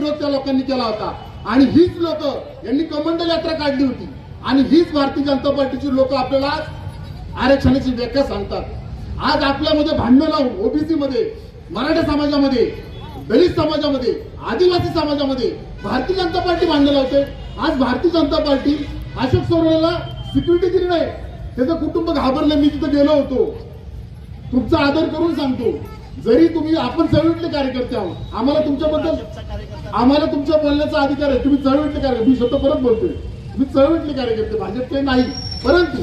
विरोध त्या लोकांनी केला होता. आणि हीच लोक यांनी कमंडल यात्रा काढली होती. आणि हीच भारतीय जनता पार्टीची लोक आपल्याला आज आरक्षणाची व्याख्या सांगतात. आज आपल्यामध्ये भांडण लावून ओबीसी मध्ये मराठा समाजामध्ये दलित समाजामध्ये आदिवासी समाजामध्ये भारतीय जनता पार्टी भांडण लावते. आज भारतीय जनता पार्टी अशोक सरोवरला सिक्युरिटी दिली नाही. त्याचं कुटुंब घाबरलं. मी तिथं गेलो होतो. तुमचा आदर करून सांगतो. जरी तुम्ही आपण चळवळीतले कार्यकर्ते आहोत आम्हाला तुमच्याबद्दल आम्हाला तुमच्या बोलण्याचा अधिकार आहे तुम्ही चळवळीतले कार्यकर्ते मी स्वतः परत बोलतोय. तुम्ही चळवळीतले कार्यकर्ते भाजपचे नाही. परंतु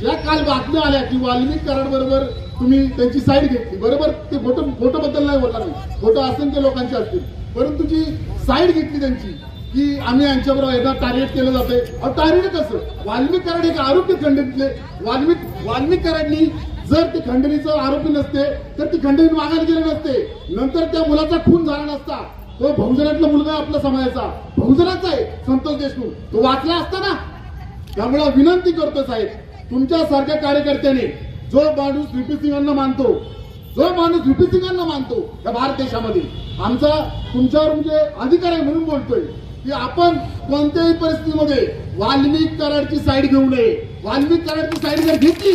ज्या काल बातम्या आल्या की वाल्मिक बरोबर तुम्ही त्यांची साईड घेतली. बरोबर ते फोटो फोटो बद्दल नाही बोलणार मी फोटो असंख्य लोकांचे असतील. परंतु जी साईड घेतली त्यांची की आम्ही यांच्याबरोबर यांना टार्गेट केलं जातंय. टार्गेट कसं? वाल्मिक कराड एक आरोपी खंडणीतले वाल्मिक वाल्मिक कराडनी जर ती खंडणीचं आरोपी नसते तर ती खंडणी मागायला गेले नसते. नंतर त्या मुलाचा खून झाला नसता. तो बहुजनातला मुलगा आपला आपल्या समाजाचा. बहुजनाचा आहे संतोष देशमुख. तो वाचला असता ना? त्यामुळे विनंती करतो साहेब तुमच्या सारख्या कार्यकर्त्याने जो माणूस व्हीपी सिंगांना मानतो जो माणूस व्हीपी सिंगांना मानतो या भारत देशामध्ये आमचा तुमच्यावर म्हणजे अधिकार आहे म्हणून बोलतोय की आपण कोणत्याही परिस्थितीमध्ये वाल्मिक कराडची साईड घेऊ नये. वाल्मिक कराडची साईड जर घेतली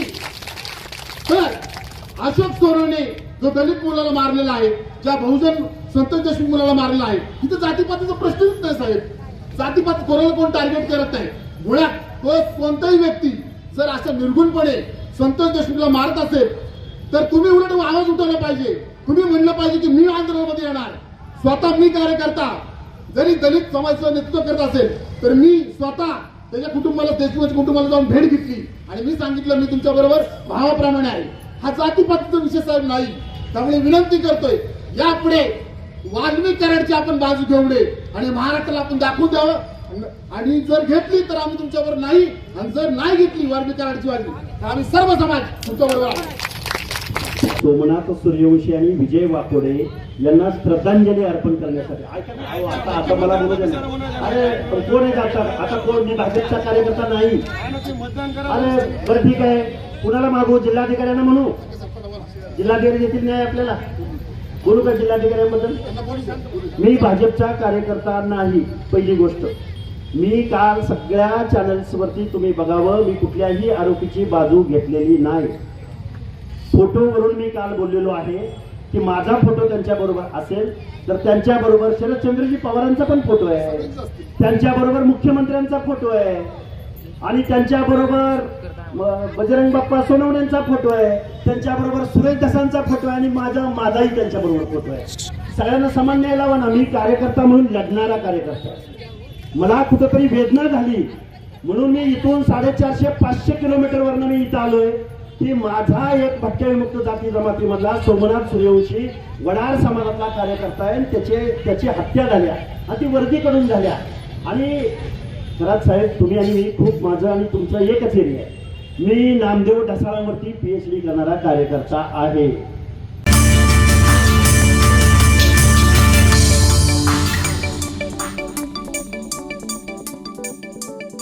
तर अशोक चोरणे जो दलित मुलाला मारलेला आहे ज्या बहुजन संत देशमुख मुलाला मारलेला आहे तिथं जातीपातीचा प्रश्नच नाही साहेब. जातीपात कोणाला कोण टार्गेट करत नाही? मुळात तो कोणताही व्यक्ती जर असं निर्गुणपणे संतोष देशमुखला मारत असेल तर तुम्ही उलट आवाज उठवला पाहिजे. तुम्ही म्हणलं पाहिजे की मी आंदोलनामध्ये येणार. स्वतः मी कार्यकर्ता. जरी दलित समाजाचं नेतृत्व करत असेल तर मी स्वतः त्याच्या कुटुंबाला देशमुख कुटुंबाला जाऊन भेट घेतली. आणि मी सांगितलं मी तुमच्या बरोबर भावाप्रमाणे आहे. हा जातीपातीचा विषय साहेब नाही. त्यामुळे विनंती करतोय यापुढे वाल्मिक कराडची आपण बाजू घेऊ नये. आणि महाराष्ट्राला आपण दाखवून द्यावं. आणि जर घेतली तर आम्ही तुमच्याबरोबर नाही आणि जर नाही घेतली वाल्मिक कराडची बाजू तर आम्ही सर्व समाज तुमच्याबरोबर आहे सोमनाथ सूर्यवंशी आणि विजय वाकोडे यांना श्रद्धांजली अर्पण करण्यासाठी. आता आता मला अरे कोण आहे आता आता कोण? मी भाजपचा कार्यकर्ता नाही. अरे बरं ठीक आहे. कुणाला मागू? जिल्हाधिकाऱ्यांना म्हणू? जिल्हाधिकारी देतील न्याय आपल्याला? बोलू का जिल्हाधिकाऱ्यांबद्दल? मी भाजपचा कार्यकर्ता नाही पहिली गोष्ट. मी काल सगळ्या चॅनल्सवरती तुम्ही बघावं मी कुठल्याही आरोपीची बाजू घेतलेली नाही. फोटोवरून मी काल बोललेलो आहे की माझा फोटो त्यांच्या बरोबर असेल तर त्यांच्या बरोबर शरदचंद्रजी पवारांचा पण फोटो आहे. त्यांच्या बरोबर मुख्यमंत्र्यांचा फोटो आहे. आणि त्यांच्या बरोबर बजरंग बाप्पा सोनवण्यांचा फोटो आहे. त्यांच्याबरोबर सुरेश दसांचा फोटो आहे आणि माझा माझाही त्यांच्याबरोबर फोटो आहे. सगळ्यांना समान न्याय लावा ना. मी कार्यकर्ता म्हणून लढणारा कार्यकर्ता मला कुठंतरी वेदना झाली. म्हणून मी इथून साडेचारशे पाचशे किलोमीटरवरनं मी इथं आलोय. की माझा एक भटक्या विमुक्त जाती जमातीमधला सोमनाथ सूर्यवंशी वडार समाजातला कार्यकर्ता आहे. आणि त्याचे त्याची हत्या झाल्या आणि ती वर्दीकडून झाल्या आणि खरात साहेब तुम्ही आणि मी खूप माझं आणि तुमचं एकच एरिया आहे. मी नामदेव ठसाळावरती पी एच डी करणारा कार्यकर्ता आहे.